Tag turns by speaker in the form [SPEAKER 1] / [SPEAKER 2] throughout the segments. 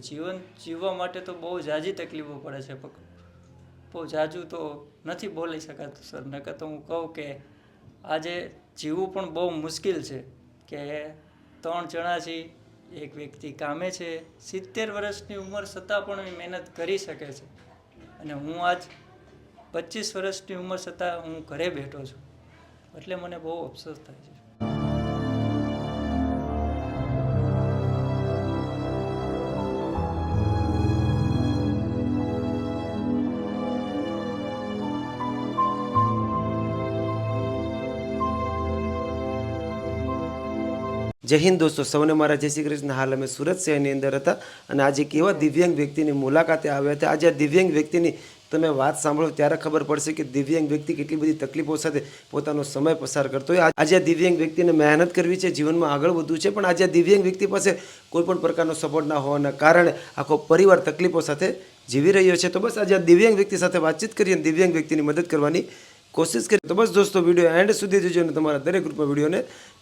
[SPEAKER 1] જીવન જીવવા માટે તો બહુ ઝાઝી તકલીફો પડે છે બહુ ઝાઝું તો નથી બોલી શકાતું, સર. નકર તો હું કહું કે આજે જીવવું પણ બહુ મુશ્કેલ છે, કે ત્રણ જણા છે, એક વ્યક્તિ કામે છે, સિત્તેર વર્ષની ઉંમર છતાં પણ મહેનત કરી શકે છે. અને હું આજ પચીસ વર્ષની ઉંમર છતાં હું ઘરે બેઠો છું. એટલે મને બહુ અફસોસ થાય છે.
[SPEAKER 2] જય હિન્દ દોસ્તો, સૌને મારા જય શ્રી કૃષ્ણ. હાલ અમે સુરત શહેરની અંદર હતા અને આજે કેવા દિવ્યાંગ વ્યક્તિની મુલાકાતે આવ્યા હતા. આજે આ દિવ્યાંગ વ્યક્તિની તમે વાત સાંભળો ત્યારે ખબર પડશે કે દિવ્યાંગ વ્યક્તિ કેટલી બધી તકલીફો સાથે પોતાનો સમય પસાર કરતો હોય. આજે આ દિવ્યાંગ વ્યક્તિને મહેનત કરવી છે, જીવનમાં આગળ વધવું છે, પણ આજે આ દિવ્યાંગ વ્યક્તિ પાસે કોઈ પણ પ્રકારનો સપોર્ટ ના હોવાના કારણે આખો પરિવાર તકલીફો સાથે જીવી રહ્યો છે. તો બસ આજે આ દિવ્યાંગ વ્યક્તિ સાથે વાતચીત કરી અને દિવ્યાંગ વ્યક્તિની મદદ કરવાની કોશિશ કરી તો બસ દોસ્તો વીડિયો એન્ડ સુધી જોજો અને તમારા દરેક ગ્રુપમાં વિડીયોને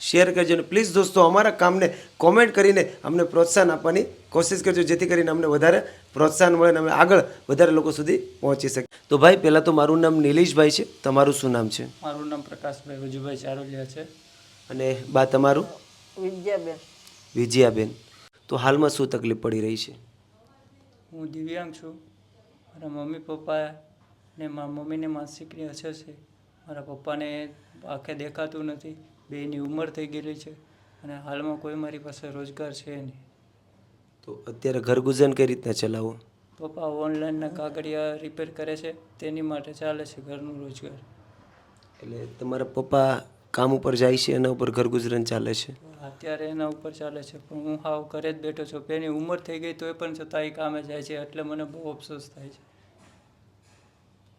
[SPEAKER 2] શેર કરજો અને પ્લીઝ દોસ્તો અમારા કામને કોમેન્ટ કરીને અમને પ્રોત્સાહન આપવાની કોશિશ કરજો જેથી કરીને અમને વધારે પ્રોત્સાહન મળે અને અમે આગળ વધારે લોકો સુધી પહોંચી શકે તો ભાઈ પહેલાં તો મારું નામ નિલેશભાઈ છે. તમારું શું નામ છે?
[SPEAKER 1] મારું નામ પ્રકાશભાઈ વજુભાઈ ચારોલિયા છે.
[SPEAKER 2] અને બા તમારું?
[SPEAKER 3] વિજયાબેન
[SPEAKER 2] વિજયાબેન. તો હાલમાં શું તકલીફ પડી રહી છે?
[SPEAKER 1] હું દિવ્યાંગ છું. મારા મમ્મી પપ્પા ને મારા મમ્મીને માનસિકની અસર છે. મારા પપ્પાને આંખે દેખાતું નથી. બેની ઉંમર થઈ ગયેલી છે અને હાલમાં કોઈ મારી પાસે રોજગાર છે નહીં.
[SPEAKER 2] તો અત્યારે ઘર ગુજન કઈ રીતના ચલાવો?
[SPEAKER 1] પપ્પા ઓનલાઈનના કાગળિયા રિપેર કરે છે. તેની માટે ચાલે છે ઘરનું રોજગાર.
[SPEAKER 2] એટલે તમારા પપ્પા કામ ઉપર જાય છે એના ઉપર ઘર ગુજરન ચાલે છે?
[SPEAKER 1] અત્યારે એના ઉપર ચાલે છે પણ હું હાવ ઘરે જ બેઠો છું. બેની ઉંમર થઈ ગઈ તોય પણ છતાં એ કામે જાય છે. એટલે મને બહુ અફસોસ થાય છે.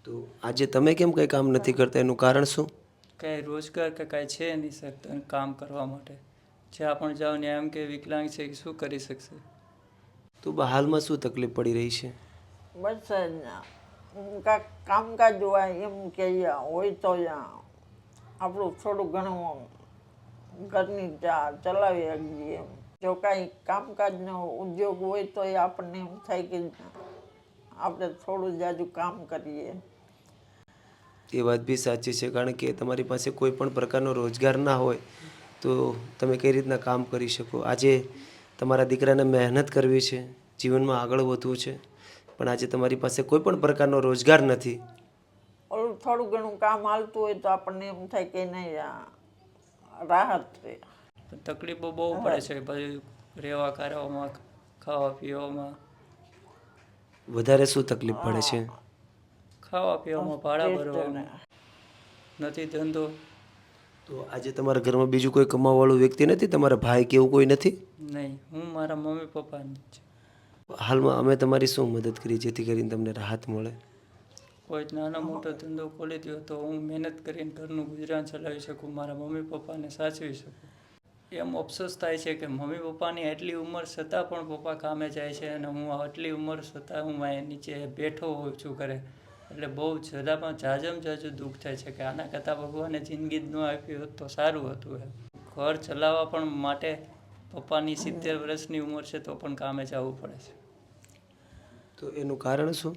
[SPEAKER 2] તો આજે તમે કેમ કંઈ કામ નથી કરતા? એનું કારણ શું?
[SPEAKER 1] કાંઈ રોજગાર કે કાંઈ છે નહીં સર કામ કરવા માટે. જ્યાં પણ જાઓ ને એમ કે વિકલાંગ છે કે શું કરી શકશે?
[SPEAKER 2] તો હાલમાં શું તકલીફ પડી રહી છે?
[SPEAKER 3] બસ કાંઈક કામકાજ હોય એમ કે હોય તો આપણું થોડું ઘણું ઘરની ચા ચલાવી શકીએ એમ. જો કાંઈ કામકાજનો ઉદ્યોગ હોય તો એ આપણને એમ થાય કે આપણે થોડું જાજુ કામ કરીએ.
[SPEAKER 2] એ વાત બી સાચી છે. કારણ કે તમારી પાસે કોઈ પણ પ્રકારનો રોજગાર ના હોય તો તમે કઈ રીતના કામ કરી શકો? આજે તમારા દીકરાને મહેનત કરવી છે જીવનમાં આગળ વધવું છે પણ આજે તમારી પાસે કોઈ પણ પ્રકારનો રોજગાર નથી.
[SPEAKER 3] થોડું ઘણું કામ હાલતું હોય તો આપણને એમ થાય કે નહીં આ રાહત રહે
[SPEAKER 1] તકલીફો બહુ પડે છે પછી રહેવા કરવામાં ખાવા પીવામાં.
[SPEAKER 2] વધારે શું તકલીફ પડે છે?
[SPEAKER 1] ખાવા પીવામાં ભાડા ભરવાના. નથી ધંધો.
[SPEAKER 2] તો આજે તમારા ઘરમાં બીજું કોઈ કમાવાળું વ્યક્તિ નથી? તમારા ભાઈ કે એવું કોઈ નથી?
[SPEAKER 1] નહીં હું મારા મમ્મી પપ્પાની જ
[SPEAKER 2] હાલમાં અમે તમારી શું મદદ કરી જેથી કરીને તમને રાહત મળે?
[SPEAKER 1] કોઈ નાનો મોટો ધંધો ખોલી દો તો હું મહેનત કરીને ઘરનું ગુજરાન ચલાવી શકું મારા મમ્મી પપ્પાને સાચવી શકું. એમ અફસોસ થાય છે કે મમ્મી પપ્પાની આટલી ઉંમર છતાં પણ પપ્પા કામે જાય છે અને હું આટલી ઉંમર છતાં હું નીચે બેઠો હોઉં છું ઘરે. એટલે બહુ જરા પણ જાજમ જાજુ દુઃખ થાય છે કે આના કરતાં ભગવાને જિંદગી જ ન આપી હોત તો સારું હતું એમ. ઘર ચલાવવા પણ માટે પપ્પાની સિત્તેર વર્ષની ઉંમર છે તો પણ કામે જવું પડે છે.
[SPEAKER 2] તો એનું કારણ શું?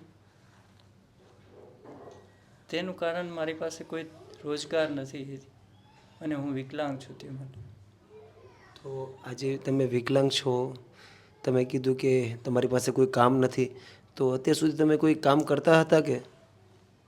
[SPEAKER 1] તેનું કારણ મારી પાસે કોઈ રોજગાર નથી અને હું વિકલાંગ છું તે માટે.
[SPEAKER 2] તો આજે તમે વિકલાંગ છો તમે કીધું કે તમારી પાસે કોઈ કામ નથી તો અત્યાર સુધી તમે કોઈ કામ કરતા હતા કે?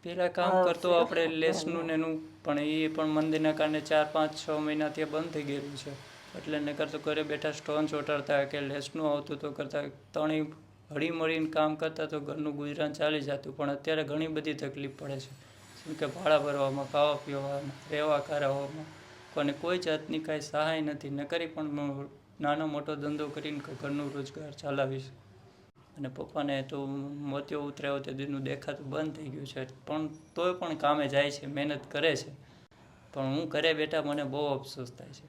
[SPEAKER 1] પહેલાં કામ કરતો આપણે લેસનું ને એનું પણ એ પણ મંદિરના કારણે ચાર પાંચ છ મહિનાથી બંધ થઈ ગયેલું છે. એટલે નકર તો ઘરે બેઠા સ્ટોન ચોટાડતા કે લેસનું આવતું તો કરતા ત્રણેય હળી મળીને કામ કરતા તો ઘરનું ગુજરાન ચાલી જતું. પણ અત્યારે ઘણી બધી તકલીફ પડે છે. જેમ કે ભાડા ભરવામાં ખાવા પીવામાં રહેવા કરાવવામાં કોને કોઈ જાતની કાંઈ સહાય નથી. ન કરી પણ નાનો મોટો ધંધો કરીને ઘરનું રોજગાર ચલાવીશ. અને પપ્પાને તો મોતિયો ઉતરાયો તે દીનું દેખાતું બંધ થઈ ગયું છે. પણ તોય પણ કામે જાય છે, મહેનત કરે છે. પણ હું ઘરે બેઠા મને બહુ અફસોસ થાય છે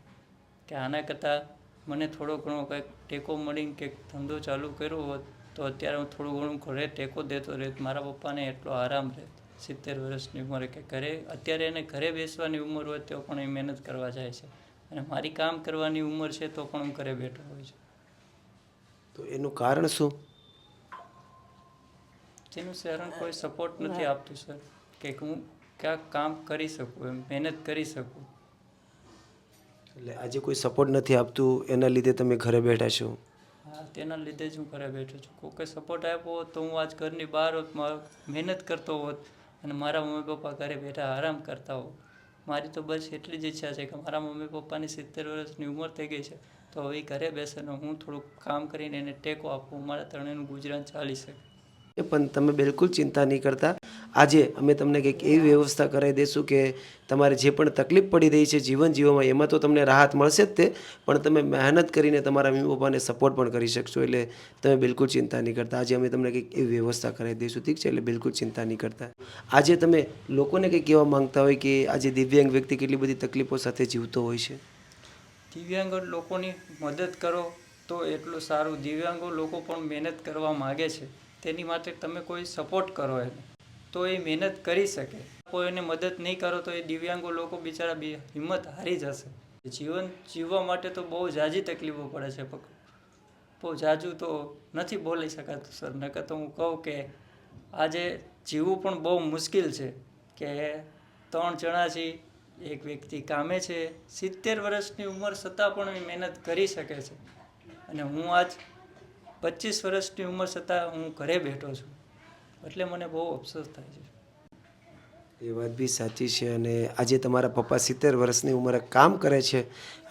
[SPEAKER 1] કે આના કરતાં મને થોડો ઘણો કંઈક ટેકો મળીને કંઈક ધંધો ચાલુ કર્યો હોત, તો અત્યારે હું થોડું ઘણું ઘરે ટેકો દેતો રહેત મારા પપ્પાને એટલો આરામ રહેત. સિત્તેર વર્ષની ઉંમરે કે ઘરે, અત્યારે એને ઘરે બેસવાની ઉંમર હોય તો પણ એ મહેનત કરવા જાય છે. અને મારી કામ કરવાની ઉંમર છે તો પણ હું ઘરે બેઠો હોય છે.
[SPEAKER 2] તો એનું કારણ શું?
[SPEAKER 1] જેનું શહેરણ કોઈ સપોર્ટ નથી આપતું સર કે હું ક્યાં કામ કરી શકું એમ મહેનત કરી શકું.
[SPEAKER 2] એટલે આજે કોઈ સપોર્ટ નથી આપતું એના લીધે તમે ઘરે બેઠા છો?
[SPEAKER 1] હા તેના લીધે જ હું ઘરે બેઠો છું. કોકે સપોર્ટ આપ્યો હોત તો હું આજ ઘરની બહાર મહેનત કરતો હોત અને મારા મમ્મી પપ્પા ઘરે બેઠા આરામ કરતા હોત. મારી તો બસ એટલી જ ઈચ્છા છે કે મારા મમ્મી પપ્પાની સિત્તેર વર્ષની ઉંમર થઈ ગઈ છે. તો હવે ઘરે બેસીને હું થોડુંક કામ કરીને એને ટેકો આપું મારા ત્રણેયનું ગુજરાન ચાલી શકે.
[SPEAKER 2] પણ તમે બિલકુલ ચિંતા નહીં કરતા. આજે અમે તમને કંઈક એવી વ્યવસ્થા કરાવી દઈશું કે તમારે જે પણ તકલીફ પડી રહી છે જીવન જીવવામાં, એમાં તો તમને રાહત મળશે જ તે, પણ તમે મહેનત કરીને તમારા મમ્મી પપ્પાને સપોર્ટ પણ કરી શકશો. એટલે તમે બિલકુલ ચિંતા નહીં કરતા. આજે અમે તમને કંઈક એવી વ્યવસ્થા કરાવી દઈશું ઠીક છે? એટલે બિલકુલ ચિંતા નહીં કરતા. આજે તમે લોકોને કંઈક કહેવા માંગતા હોય કે આજે દિવ્યાંગ વ્યક્તિ કેટલી બધી તકલીફો સાથે જીવતો હોય છે?
[SPEAKER 1] દિવ્યાંગ લોકોની મદદ કરો તો એટલું સારું. દિવ્યાંગો લોકો પણ મહેનત કરવા માગે છે. તેની માટે તમે કોઈ સપોર્ટ કરો એને. તો એ મહેનત કરી શકે. કોઈ એને મદદ નહીં કરો તો એ દિવ્યાંગો લોકો બિચારા બી હિંમત હારી જશે. જીવન જીવવા માટે તો બહુ ઝાઝી તકલીફો પડે છે બહુ જાજુ તો નથી બોલી શકાતું, સર. નકર તો હું કહું કે આજે જીવવું પણ બહુ મુશ્કેલ છે કે ત્રણ જણા છે એક વ્યક્તિ કામે છે. સિત્તેર વર્ષની ઉંમર છતાં પણ એ મહેનત કરી શકે છે. અને હું આજ પચીસ વર્ષની ઉંમર છતાં હું ઘરે બેઠો છું. એટલે મને બહુ અફસોસ થાય છે.
[SPEAKER 2] એ વાત બી સાચી છે અને આજે તમારા પપ્પા સિત્તેર વર્ષની ઉંમરે કામ કરે છે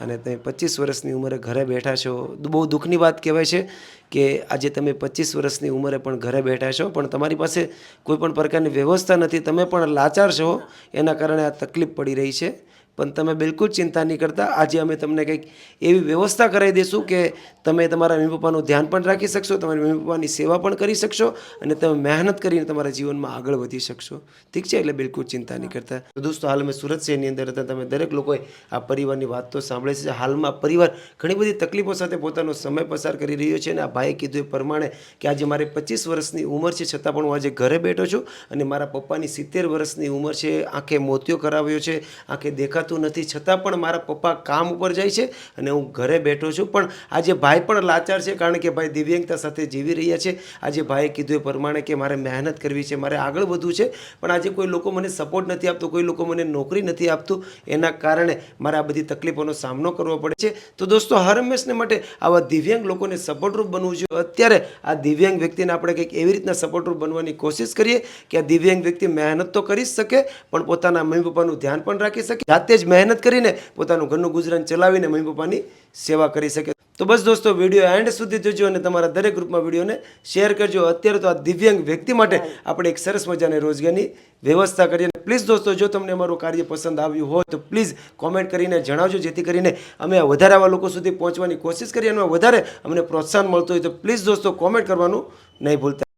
[SPEAKER 2] અને તમે પચીસ વર્ષની ઉંમરે ઘરે બેઠા છો. બહુ દુઃખની વાત કહેવાય છે કે આજે તમે પચીસ વર્ષની ઉંમરે પણ ઘરે બેઠા છો, પણ તમારી પાસે કોઈ પણ પ્રકારની વ્યવસ્થા નથી. તમે પણ લાચાર છો, એના કારણે આ તકલીફ પડી રહી છે. પણ તમે બિલકુલ ચિંતા નહીં કરતા. આજે અમે તમને કંઈક એવી વ્યવસ્થા કરાવી દઈશું કે તમે તમારા મમ્મી પપ્પાનું ધ્યાન પણ રાખી શકશો, તમારી મમ્મી પપ્પાની સેવા પણ કરી શકશો અને તમે મહેનત કરીને તમારા જીવનમાં આગળ વધી શકશો. ઠીક છે? એટલે બિલકુલ ચિંતા નહીં કરતા. તો દોસ્તો, હાલ અમે સુરત શહેરની અંદર હતા. તમે દરેક લોકોએ આ પરિવારની વાત તો સાંભળે છે. હાલમાં પરિવાર ઘણી બધી તકલીફો સાથે પોતાનો સમય પસાર કરી રહ્યો છે અને આ ભાઈએ કીધું એ પ્રમાણે કે આજે મારે પચીસ વર્ષની ઉંમર છે, છતાં પણ હું આજે ઘરે બેઠો છું અને મારા પપ્પાની સિત્તેર વર્ષની ઉંમર છે. આંખે મોતિયો કરાવ્યો છે, આંખે દેખાતું નથી. છતાં પણ મારા પપ્પા કામ ઉપર જાય છે અને હું ઘરે બેઠો છું. પણ આજે ભાઈ પણ લાચાર છે કારણ કે ભાઈ દિવ્યાંગતા સાથે જીવી રહ્યા છે. આજે ભાઈએ કીધું એ પ્રમાણે કે મારે મહેનત કરવી છે, મારે આગળ વધવું છે. પણ આજે કોઈ લોકો મને સપોર્ટ નથી આપતો, કોઈ લોકો મને નોકરી નથી આપતું. એના કારણે મારે આ બધી તકલીફોનો સામનો કરવો પડે છે. તો દોસ્તો, હર હંમેશને માટે આવા દિવ્યાંગ લોકોને સપોર્ટરૂપ બનવું જોઈએ. અત્યારે આ દિવ્યાંગ વ્યક્તિને આપણે કંઈક એવી રીતના સપોર્ટરૂપ બનવાની કોશિશ કરીએ કે આ દિવ્યાંગ વ્યક્તિ મહેનત તો કરી જ શકે, પણ પોતાના મમ્મી પપ્પાનું ધ્યાન પણ રાખી શકે. જાતે જ મહેનત કરીને પોતાનું ઘરનું ગુજરાન ચલાવીને મમ્મી પપ્પાની સેવા કરી શકે. તો બસ દોસ્તો વીડિયો એન્ડ સુધી જોજો અને તમારા દરેક ગ્રુપમાં વિડીયોને શેર કરજો. અત્યારે તો આ દિવ્યાંગ વ્યક્તિ માટે આપણે એક સરસ મજાની રોજગારની વ્યવસ્થા કરીએ પ્લીઝ દોસ્તો, જો તમને અમારું કાર્ય પસંદ આવ્યું હોય તો પ્લીઝ કોમેન્ટ કરીને જણાવજો, જેથી કરીને અમે વધારે આવા લોકો સુધી પહોંચવાની કોશિશ કરીએ અને વધારે અમને પ્રોત્સાહન મળતું હોય તો પ્લીઝ દોસ્તો કોમેન્ટ કરવાનું નહીં ભૂલતા.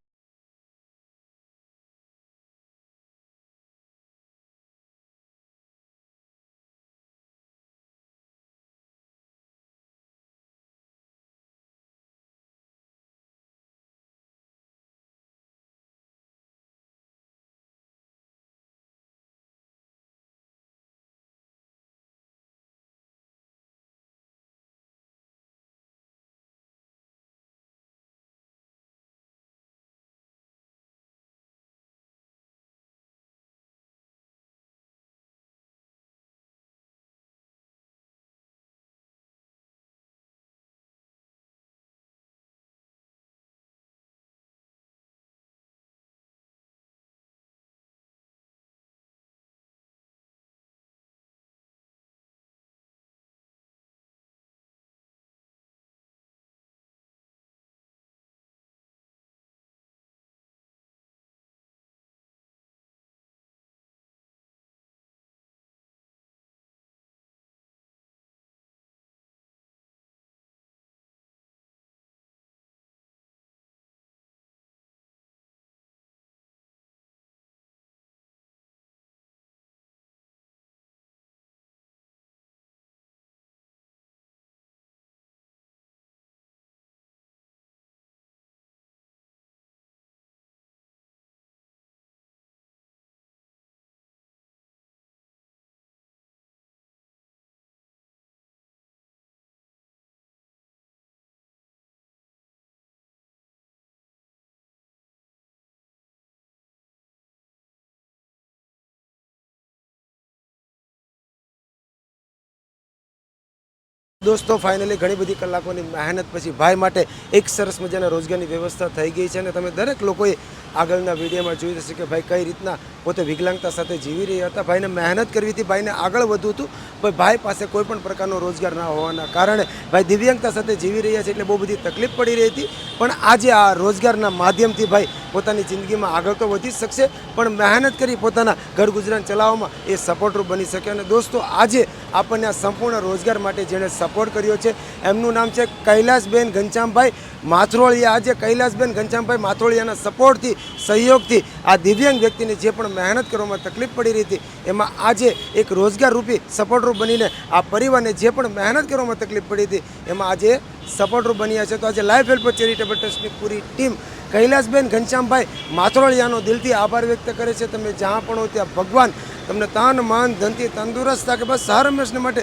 [SPEAKER 2] દોસ્તો ફાઇનલી ઘણી બધી કલાકોની મહેનત પછી ભાઈ માટે એક સરસ મજાના રોજગારની વ્યવસ્થા થઈ ગઈ છે અને તમે દરેક લોકોએ આગળના વિડીયોમાં જોઈ હશે કે ભાઈ કઈ રીતના પોતે વિકલાંગતા સાથે જીવી રહ્યા હતા. ભાઈને મહેનત કરવી હતી, ભાઈને આગળ વધવું હતું, પણ ભાઈ પાસે કોઈ પણ પ્રકારનો રોજગાર ના હોવાના કારણે ભાઈ દિવ્યાંગતા સાથે જીવી રહ્યા છે એટલે બહુ બધી તકલીફ પડી રહી હતી. પણ આજે આ રોજગારના માધ્યમથી ભાઈ પોતાની જિંદગીમાં આગળ તો વધી શકશે, પણ મહેનત કરી પોતાના ઘર ગુજરાન ચલાવવામાં એ સપોર્ટરૂપ બની શકે અને દોસ્તો, આજે આપણને આ સંપૂર્ણ રોજગાર માટે જેણે સપોર્ટ કર્યો છે, એમનું નામ છે કૈલાસબેન ઘનશ્યામભાઈ માથરોળિયા. આજે કૈલાસબેન ઘનશ્યામભાઈ માથરોળિયાના સપોર્ટથી સહયોગથી આ દિવ્યાંગ વ્યક્તિને જે પણ મહેનત કરવામાં તકલીફ પડી રહી હતી. એમાં આજે એક રોજગાર રૂપી સપોર્ટરૂપ બનીને આ પરિવારને જે પણ મહેનત કરવામાં તકલીફ પડી હતી, એમાં આજે સપોર્ટરૂપ બન્યા છે. તો આજે લાઈફ હેલ્પ ચેરિટેબલ ટ્રસ્ટની પૂરી ટીમ કૈલાસબેન ઘનશ્યામભાઈ માથરોળિયાનો દિલથી આભાર વ્યક્ત કરે છે. તમે જ્યાં પણ હો ત્યાં ભગવાન તમને તન, મન, ધનથી તંદુરસ્ત રાખે. બસ સારા હંમેશને માટે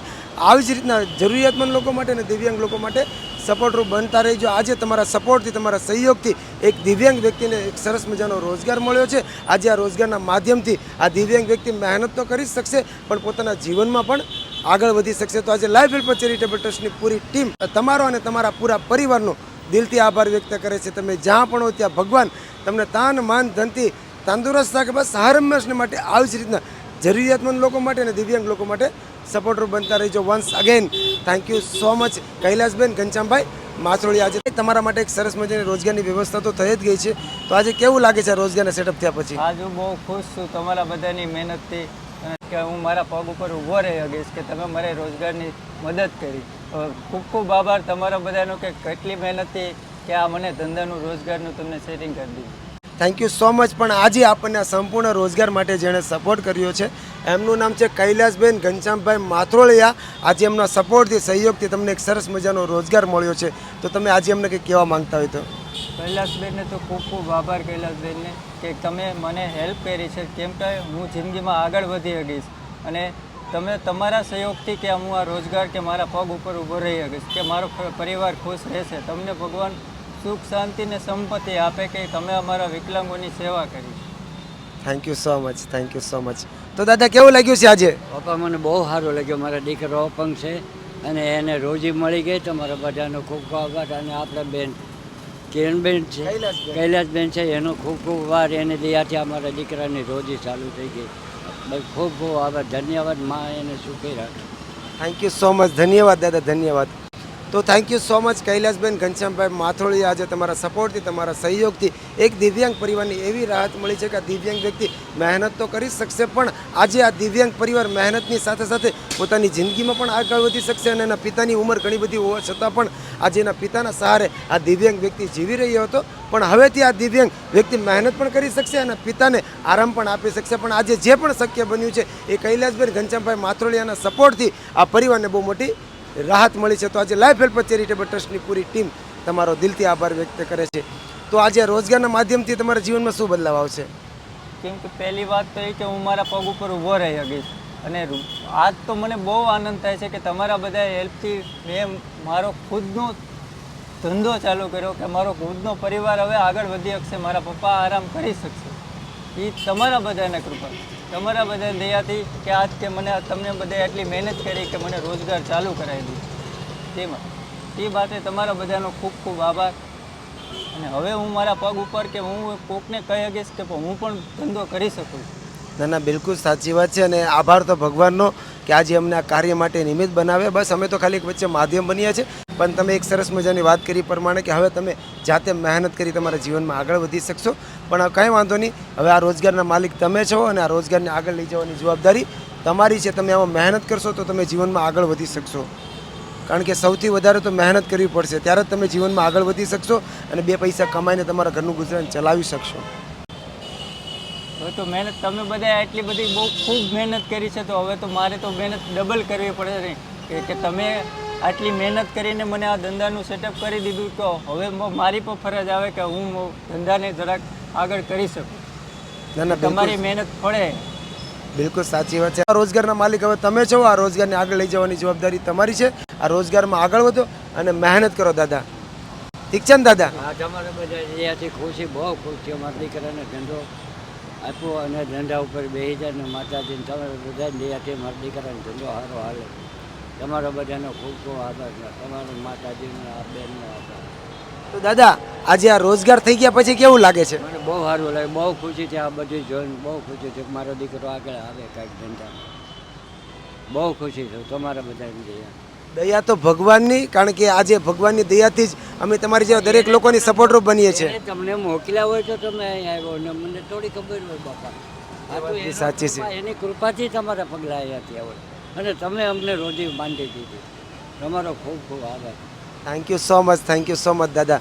[SPEAKER 2] આવી જ રીતના જરૂરિયાતમંદ લોકો માટે અને દિવ્યાંગ લોકો માટે સપોર્ટરૂપ બનતા રહીજો. આજે તમારા સપોર્ટથી, તમારા સહયોગથી એક દિવ્યાંગ વ્યક્તિને એક સરસ મજાનો રોજગાર મળ્યો છે. આજે આ રોજગારના માધ્યમથી આ દિવ્યાંગ વ્યક્તિ મહેનત તો કરી શકશે, પણ પોતાના જીવનમાં પણ આગળ વધી શકશે. તો આજે લાઈફ હેલ્પ ચેરિટેબલ ટ્રસ્ટની પૂરી ટીમ, તમારો અને તમારા પૂરા પરિવારનો દિલથી આભાર વ્યક્ત કરે છે. તમે જ્યાં પણ હો, ત્યાં ભગવાન તમને તાન, માન, ધનથી તંદુરસ્ત રાખે. બસ હર માટે આવી જ રીતના જરૂરિયાતમંદ લોકો માટે અને દિવ્યાંગ લોકો માટે સપોર્ટરૂપ બનતા રહીજો once again thank you so much Kailasben, ઘનશ્યામભાઈ માથરોળી આજે તમારા માટે એક સરસ મજાની રોજગારની વ્યવસ્થા તો થઈ જ ગઈ છે. તો આજે કેવું લાગે છે રોજગારના સેટઅપ થયા પછી?
[SPEAKER 4] આજ હું બહુ ખુશ છું તમારા બધાની મહેનતથી કે હું મારા પગ ઉપર ઊભો રહી શકીશ કે તમે મારે રોજગારની મદદ કરી. ખૂબ ખૂબ આભાર તમારા બધાનો કે કેટલી મહેનતથી કે આ મને ધંધાનું રોજગારનું તમને સેટિંગ કરી દીધું.
[SPEAKER 2] થેન્ક યુ સો મચ પણ આજે આપણને સંપૂર્ણ રોજગાર માટે જેણે સપોર્ટ કર્યો છે, એમનું નામ છે કૈલાસબેન ઘનશ્યામભાઈ માથરોળિયા આજે એમના સપોર્ટથી સહયોગથી તમને એક સરસ મજાનો રોજગાર મળ્યો છે. તો તમે આજે એમને કંઈક કહેવા માંગતા હોય તો?
[SPEAKER 4] કૈલાસબેનને તો ખૂબ ખૂબ આભાર કૈલાસબેનને, કે તમે મને હેલ્પ કરી છે. કેમ કે હું જિંદગીમાં આગળ વધી શકીશ. અને તમે તમારા સહયોગથી કે હું આ રોજગાર કે મારા પગ ઉપર ઊભો રહી શકીશ, કે મારો પરિવાર ખુશ રહેશે. તમને ભગવાન સુખ શાંતિ ને સંપત્તિ આપે કે તમે અમારા વિકલાંગોની સેવા કરી
[SPEAKER 2] thank you so much thank you so much તો દાદા કેવું લાગ્યું છે આજે?
[SPEAKER 5] પપ્પા મને બહુ સારું લાગ્યું. મારા દીકરો અપંગ છે અને એને રોજી મળી ગઈ. તમારા બધાનો ખૂબ ખૂબ આભાર અને આપણા બેન કિરણબેન છે
[SPEAKER 2] કૈલાસબેન.
[SPEAKER 5] છે. એનો ખૂબ ખૂબ વાર એને દયાથી અમારા દીકરાની રોજી ચાલુ થઈ ગઈ. બસ ખૂબ ખૂબ આભાર. ધન્યવાદ. માં એને સુખી રાખે
[SPEAKER 2] થેન્ક યુ સો મચ ધન્યવાદ દાદા ધન્યવાદ. તો thank you so much Kailasben ઘનશ્યામભાઈ માથોળી આજે તમારા સપોર્ટથી તમારા સહયોગથી એક દિવ્યાંગ પરિવારની એવી રાહત મળી છે કે આ દિવ્યાંગ વ્યક્તિ મહેનત તો કરી શકશે, પણ આજે આ દિવ્યાંગ પરિવાર મહેનતની સાથે સાથે પોતાની જિંદગીમાં પણ આગળ વધી શકશે અને એના પિતાની ઉંમર ઘણી બધી હોવા છતાં પણ આજે એના પિતાના સહારે આ દિવ્યાંગ વ્યક્તિ જીવી રહ્યો હતો. પણ હવેથી આ દિવ્યાંગ વ્યક્તિ મહેનત પણ કરી શકશે અને પિતાને આરામ પણ આપી શકશે. પણ આજે જે પણ શક્ય બન્યું છે એ કૈલાસબેન ઘનશ્યામભાઈ માથરોળિયાના સપોર્ટથી આ પરિવારને બહુ મોટી રાહત મળી છે. તો આજે લાઈફ હેલ્પ ચેરિટેબલ ટ્રસ્ટની પૂરી ટીમ તમારો દિલથી આભાર વ્યક્ત કરે છે. તો આજે રોજગારના માધ્યમથી તમારા જીવનમાં શું બદલાવ આવશે?
[SPEAKER 4] કેમ કે પહેલી વાત તો એ કે હું મારા પગ ઉપર ઊભો રહી શકીશ. અને આજ તો મને બહુ આનંદ થાય છે કે તમારા બધા હેલ્પથી મેં મારો ખુદનો ધંધો ચાલુ કર્યો કે મારો ખુદનો પરિવાર હવે આગળ વધી શકશે, મારા પપ્પા આરામ કરી શકશે. એ તમારા બધાના કૃપા. તમારા બધા દયાથી કે આજ કે મને તમને બધા એટલી મહેનત કરી કે મને રોજગાર ચાલુ કરાવી દીધું. તેમાં, તે માટે તમારા બધાનો ખૂબ ખૂબ આભાર. અને હવે હું મારા પગ ઉપર કે હું કોકને કહી શકીશ કે હું પણ ધંધો કરી શકું
[SPEAKER 2] ના ના, બિલકુલ સાચી વાત છે અને આભાર તો ભગવાનનો કે આજે અમને આ કાર્ય માટે નિમિત્ત બનાવે બસ અમે તો ખાલી એક વચ્ચે માધ્યમ બન્યા છે. પણ તમે એક સરસ મજાની વાત કરી પ્રમાણે કે હવે તમે જાતે મહેનત કરી તમારા જીવનમાં આગળ વધી શકશો. પણ કંઈ વાંધો નહીં. હવે આ રોજગારના માલિક તમે છો અને આ રોજગારને આગળ લઈ જવાની જવાબદારી તમારી છે. તમે આમાં મહેનત કરશો તો તમે જીવનમાં આગળ વધી શકશો. કારણ કે સૌથી વધારે તો મહેનત કરવી પડશે. ત્યારે જ તમે જીવનમાં આગળ વધી શકશો અને બે પૈસા કમાઈને તમારા ઘરનું ગુજરાન ચલાવી શકશો.
[SPEAKER 4] હવે તો મહેનત તમે બધા એટલી બધી બહુ ખૂબ મહેનત કરી છે તો હવે તો મારે તો મહેનત ડબલ કરવી પડે ને. કે કે તમે આટલી મહેનત કરીને મને આ ધંધાનું સેટઅપ કરી દીધું તો હવે મારી પર ફરજ આવે કે હું ધંધાને જરાક આગળ કરી શકું. તમારી મહેનત ફળે.
[SPEAKER 2] બિલકુલ સાચી વાત છે. આ રોજગારના માલિક હવે તમે છો આ રોજગારને આગળ લઈ જવાની જવાબદારી તમારી છે. આ રોજગારમાં આગળ વધો અને મહેનત કરો દાદા. ઠીક છે ને દાદા?
[SPEAKER 5] આ તમારા બધા ખુશી બહુ ખુશ છે મારા દીકરાને ધંધો આપ્યો અને ધંધા ઉપર બેસી જાય ને માતાજીને તમારે બધા દયાથી મારા દીકરાને ધંધો સારો હાલે. તમારા બધાનો ખૂબ ખૂબ આભાર તમારો માતાજીનો આ બેનનો આભાર.
[SPEAKER 2] તો દાદા આજે આ રોજગાર થઈ ગયા પછી કેવું લાગે છે?
[SPEAKER 5] મને બહુ સારું લાગે બહુ ખુશી છે આ બધું જોઈને બહુ ખુશી છે મારો દીકરો આગળ આવે કાંઈક ધંધામાં. બહુ ખુશી છું તમારા બધાને દયા.
[SPEAKER 2] દયા તો ભગવાનની કારણ કે આજે ભગવાનની દયાથી જ અમે તમારી જેવા દરેક લોકોની સપોર્ટરૂપ બનીએ છીએ.
[SPEAKER 5] તમને મોકલ્યા હોય તો તમે અહીં આવ્યો ને મને થોડી ખબર હોય બાપા.
[SPEAKER 2] સાચી છે.
[SPEAKER 5] એની કૃપાથી તમારા પગલાં અહીંયા થયા હોય. અને તમે અમને રોજી બાંધી દીધી. તમારો ખૂબ ખૂબ આભાર.
[SPEAKER 2] Thank you so much thank you so much દાદા.